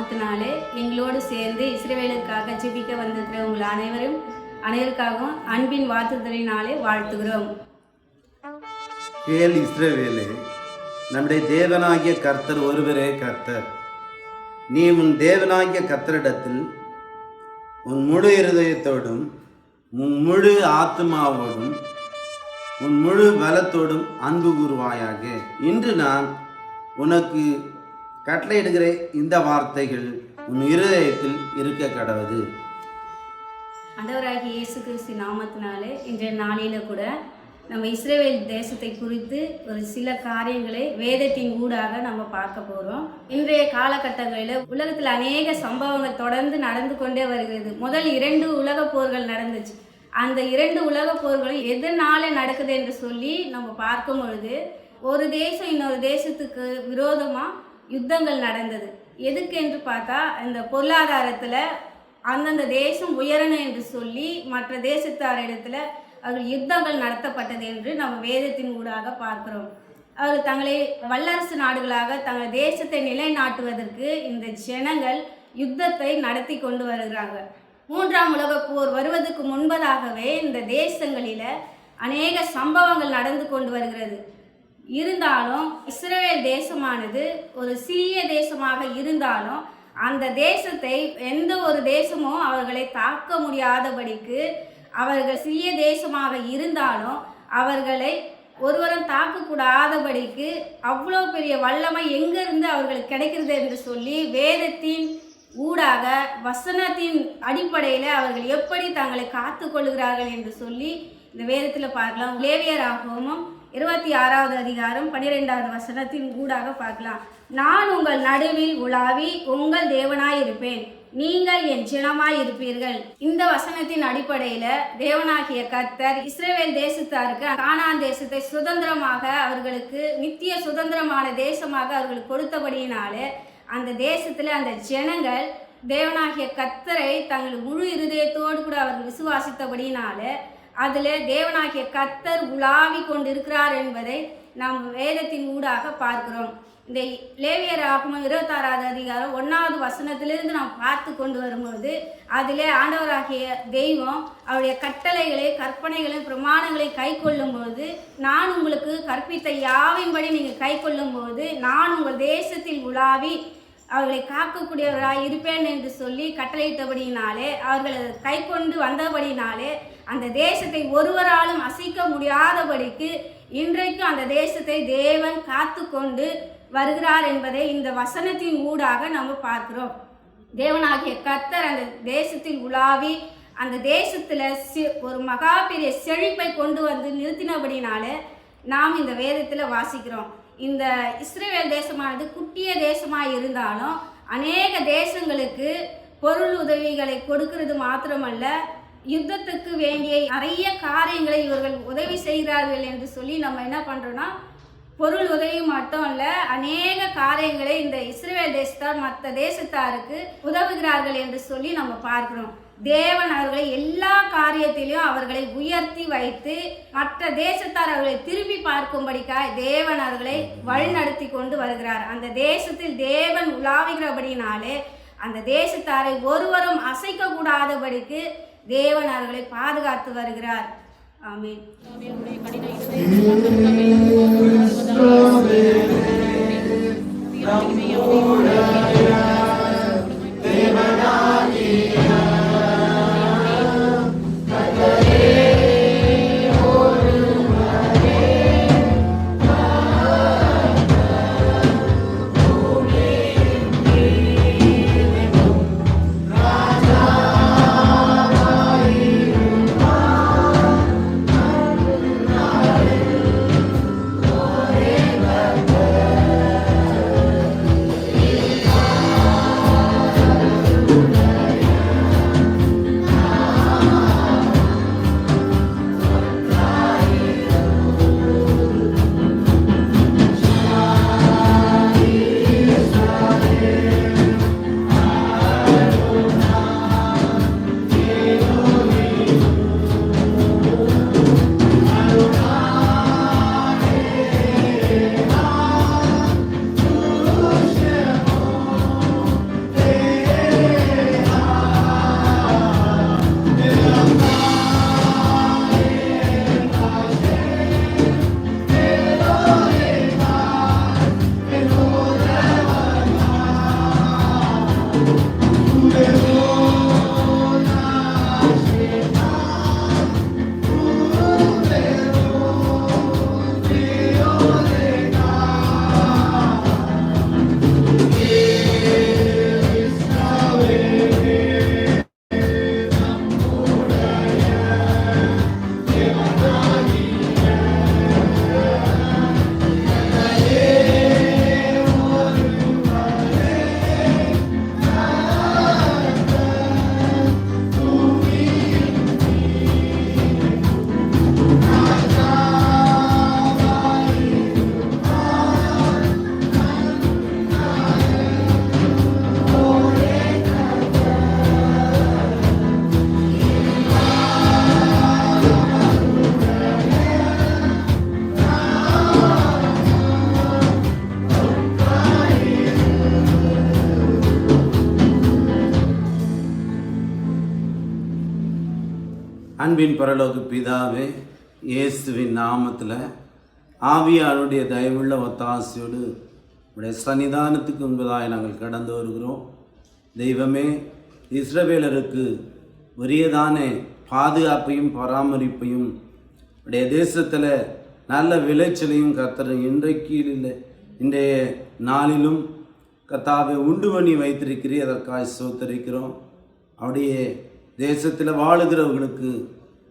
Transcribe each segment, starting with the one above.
நாமத்தினாலே எங்களோடு சேர்ந்து இஸ்ரேவேலுக்காக ஜெபிக்க வந்திருக்கிற உங்கள் அனைவரும் அனைவருக்காகவும் அன்பின் வாழ்த்துதலினாலே வாழ்த்துகிறோம். கேள் இஸ்ரவேலே நம்முடைய தேவனாகிய கர்த்தர் ஒருவரே கர்த்தர். நீ உன் தேவனாகிய கர்த்தரிடத்தில் உன் முழு இருதயத்தோடும் உன் முழு ஆத்மாவோடும் உன் முழு பலத்தோடும் அன்பு கூறுவாயாக. இன்று நான் உனக்கு கட்டளையிடுகிற இந்த வார்த்தைகள் உன் இருதயத்தில் இருக்க கடவுது. ஆண்டவராகிய இயேசு கிறிஸ்து நாமத்தினாலே இன்றைய நாளில கூட நம்ம இஸ்ரேல் தேசத்தை குறித்து ஒரு சில காரியங்களை வேதத்தின் ஊடாக நம்ம பார்க்க போகிறோம் இன்றைய காலகட்டங்களில் உலகத்தில் அநேக சம்பவங்கள் தொடர்ந்து நடந்து கொண்டே வருகிறது. முதல் இரண்டு உலக போர்கள் நடந்துச்சு. அந்த இரண்டு உலக போர்களும் எதனால நடக்குது என்று சொல்லி நம்ம பார்க்கும் பொழுது ஒரு தேசம் இன்னொரு தேசத்துக்கு விரோதமாக யுத்தங்கள் நடந்தது. எதுக்கு என்று பார்த்தா இந்த பொருளாதாரத்தில் அந்தந்த தேசம் உயரணும் என்று சொல்லி மற்ற தேசத்தாரிடத்தில் அவர்கள் யுத்தங்கள் நடத்தப்பட்டது என்று நம்ம வேதத்தின் ஊடாக பார்க்கிறோம். அவர்கள் தங்களை வல்லரசு நாடுகளாக தங்கள் தேசத்தை நிலைநாட்டுவதற்கு இந்த ஜனங்கள் யுத்தத்தை நடத்தி கொண்டு வருகிறாங்க. மூன்றாம் உலகப் போர் வருவதற்கு முன்பதாகவே இந்த தேசங்களில் அநேக சம்பவங்கள் நடந்து கொண்டு வருகிறது. இருந்தாலும் இஸ்ரேல் தேசமானது ஒரு சிறிய தேசமாக இருந்தாலும் அந்த தேசத்தை எந்த ஒரு தேசமும் அவர்களை தாக்க முடியாதபடிக்கு அவர்கள் சிறிய தேசமாக இருந்தாலும் அவர்களை ஒருவரும் தாக்கக்கூடாதபடிக்கு அவ்வளோ பெரிய வல்லமை எங்கேருந்து அவர்களுக்கு கிடைக்கிறது என்று சொல்லி வேதத்தின் ஊடாக வசனத்தின் அடிப்படையில் அவர்கள் எப்படி தங்களை காத்து கொள்கிறார்கள் என்று சொல்லி இந்த வேதத்தில் பார்க்கலாம். லேவியராகவும் இருபத்தி ஆறாவது அதிகாரம் பன்னிரெண்டாவது வசனத்தின் ஊடாக பார்க்கலாம். நான் உங்கள் நடுவில் உலாவி உங்கள் தேவனாய் இருப்பேன் நீங்கள் என் ஜனமாய் இருப்பீர்கள் இந்த வசனத்தின் அடிப்படையில தேவனாகிய கர்த்தர் இஸ்ரேல் தேசத்தாருக்கு கானான் தேசத்தை சுதந்திரமாக அவர்களுக்கு நித்திய சுதந்திரமான தேசமாக அவர்களுக்கு கொடுத்தபடியினாலே அந்த தேசத்துல அந்த ஜனங்கள் தேவனாகிய கத்தரை தங்கள் முழு இருதயத்தோடு கூட அவர்கள் விசுவாசித்தபடியினாலே அதில் தேவனாகிய கத்தர் உலாவி கொண்டிருக்கிறார் என்பதை நாம் வேதத்தின் ஊடாக பார்க்கிறோம். இந்த லேவியர் ஆகமும் இருபத்தாறாவது அதிகாரம் ஒன்றாவது வசனத்திலிருந்து நாம் பார்த்து கொண்டு வரும்போது அதிலே ஆண்டவராகிய தெய்வம் அவருடைய கட்டளைகளை கற்பனைகளை பிரமாணங்களை கை கொள்ளும்போது நான் உங்களுக்கு கற்பித்த யாவின்படி நீங்கள் கை கொள்ளும்போது நான் உங்கள் தேசத்தில் உலாவி அவர்களை காக்கக்கூடியவராக இருப்பேன் என்று சொல்லி கட்டளையிட்டபடியினாலே அவர்கள் கை கொண்டு வந்தபடினாலே அந்த தேசத்தை ஒருவராலும் அசைக்க முடியாதபடிக்கு இன்றைக்கும் அந்த தேசத்தை தேவன் காத்து கொண்டு வருகிறார் என்பதை இந்த வசனத்தின் ஊடாக நம்ம பார்க்கிறோம். தேவனாகிய கர்த்தர் அந்த தேசத்தில் உலாவி அந்த தேசத்தில் சி ஒரு மகா பெரிய செழிப்பை கொண்டு வந்து நிறுத்தினபடினால நாம் இந்த வேதத்தில் வாசிக்கிறோம். இந்த இஸ்ரேல் தேசமானது குட்டிய தேசமாக இருந்தாலும் அநேக தேசங்களுக்கு பொருள் உதவிகளை கொடுக்கிறது மாத்திரமல்ல யுத்தத்துக்கு வேண்டிய நிறைய காரியங்களை இவர்கள் உதவி செய்கிறார்கள் என்று சொல்லி நம்ம என்ன பண்ணுறோன்னா பொருள் உதவி மட்டும் இல்லை அநேக காரியங்களை இந்த இஸ்ரேல் தேசத்தார் மற்ற தேசத்தாருக்கு உதவுகிறார்கள் என்று சொல்லி நம்ம பார்க்குறோம். தேவன் அவர்களை எல்லா காரியத்திலையும் அவர்களை உயர்த்தி வைத்து மற்ற தேசத்தார் அவர்களை திரும்பி பார்க்கும்படிக்காய் தேவன் அவர்களை வழிநடத்தி கொண்டு வருகிறார். அந்த தேசத்தில் தேவன் உலாவுகிறபடினாலே அந்த தேசத்தாரை ஒருவரும் அசைக்க கூடாதபடிக்கு தேவன் அவர்களை பாதுகாத்து வருகிறார் ஆமென் Forever. அன்பின் பரலோக பிதாவே இயேசுவின் நாமத்தில் ஆவியாருடைய தயவுள்ள ஒத்தாசையோடு உடைய சன்னிதானத்துக்கு முன்பதாக நாங்கள் கடந்து வருகிறோம். தெய்வமே இஸ்ரவேலருக்கு உரியதான பாதுகாப்பையும் பராமரிப்பையும் உடைய தேசத்தில் நல்ல விளைச்சலையும் கத்துற இன்றைக்கு இல்லை இன்றைய நாளிலும் கத்தாவை உண்டு பண்ணி வைத்திருக்கிறீர். அதற்காக சோத்தரிக்கிறோம் அப்படியே தேசத்தில் வாழுகிறவர்களுக்கு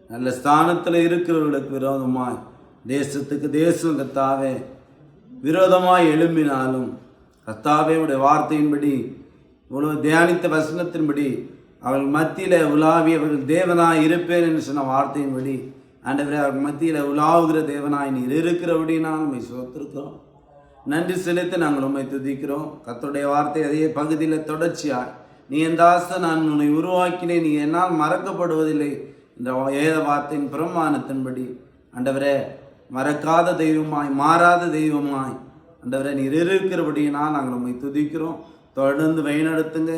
நல்ல ஸ்தானத்தில் இருக்கிறவர்களுக்கு விரோதமாய் தேசத்துக்கு தேசம் கத்தாவே விரோதமாய் எழும்பினாலும் கத்தாவே உடைய வார்த்தையின்படி இவ்வளவு தியானித்த வசனத்தின்படி அவள் மத்தியில் உலாவி அவர்கள் தேவனாய் இருப்பேன் என்று சொன்ன வார்த்தையின்படி ஆண்டவரே அவர்கள் மத்தியில் உலாவுகிற தேவனாய் நீர் இருக்கிறபடி நாங்கள் உண்மை சோத்திருக்கிறோம். நன்றி செலுத்தி நாங்கள் உண்மை துதிக்கிறோம். கத்தருடைய வார்த்தை அதே பகுதியில் தொடர்ச்சியாய் நீ என் தாசன் நான் உன்னை உருவாக்கினேன். நீ என்னால் மறக்கப்படுவதில்லை. இந்த ஏத வார்த்தையின் பிரமாணத்தின்படி. ஆண்டவரே மறக்காத தெய்வமாய் மாறாத தெய்வமாய். ஆண்டவரே நீர் இருக்கிறபடியினால் நாங்கள் உண்மை துதிக்கிறோம். தொடர்ந்து வழிநடத்துங்க.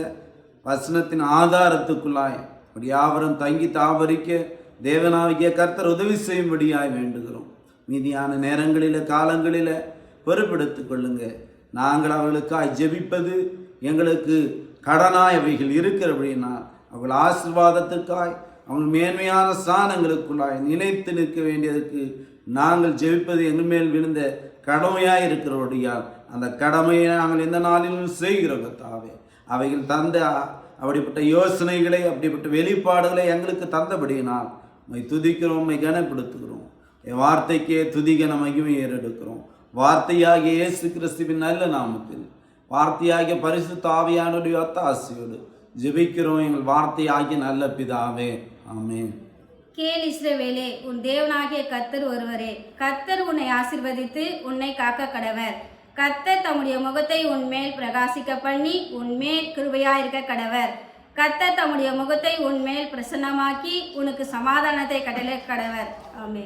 வசனத்தின் ஆதாரத்துக்குள்ளாய். அப்படி யாவரும் தங்கி தாபரிக்க தேவனாகிய கர்த்தர் உதவி செய்யும்படியாய் வேண்டுகிறோம். மீதியான நேரங்களில் காலங்களில் பொறுப்பெடுத்து கொள்ளுங்க. நாங்கள் அவர்களுக்காய் ஜெபிப்பது எங்களுக்கு கடனாய் அவைகள் இருக்கிறபடினா அவர்கள் ஆசிர்வாதத்திற்காய் அவங்க மேன்மையான ஸ்தானங்களுக்குள்ளாய் நிலைத்து நிற்க வேண்டியதற்கு நாங்கள் ஜெபிப்பது எங்கள் மேல் விழுந்த கடமையாக இருக்கிறபடியால் அந்த கடமையை நாங்கள் எந்த நாளிலும் செய்கிறோம் தாவே அவைகள் தந்த அப்படிப்பட்ட யோசனைகளை அப்படிப்பட்ட வெளிப்பாடுகளை எங்களுக்கு தந்தபடியினால் மை துதிக்கிறோம் உம்மை கனப்படுத்துகிறோம். என் வார்த்தைக்கே துதிகன மகிமை ஏறெடுக்கிறோம். வார்த்தையாகிய இயேசு கிறிஸ்துவின் நல்ல நாமத்தில் வார்த்தையாகிய பரிசுத்த ஆவியானுடைய ஒத்தாசையோடு ஜெபிக்கிறோம். எங்கள் வார்த்தையாகிய நல்ல பிதாவே. ஆமே கேள் இஸ்ரவேலே உன் தேவனாகிய கர்த்தர் ஒருவரே. கர்த்தர் உன்னை ஆசிர்வதித்து உன்னை காக்க கடவர். கத்தர் தம்முடைய முகத்தை உன்மேல் பிரகாசிக்க பண்ணி உன்மேல் கிருபையாயிருக்க கடவர். கர்த்தர் தம்முடைய முகத்தை உன்மேல் பிரசன்னமாக்கி உனக்கு சமாதானத்தை கடலை கடவர். ஆமே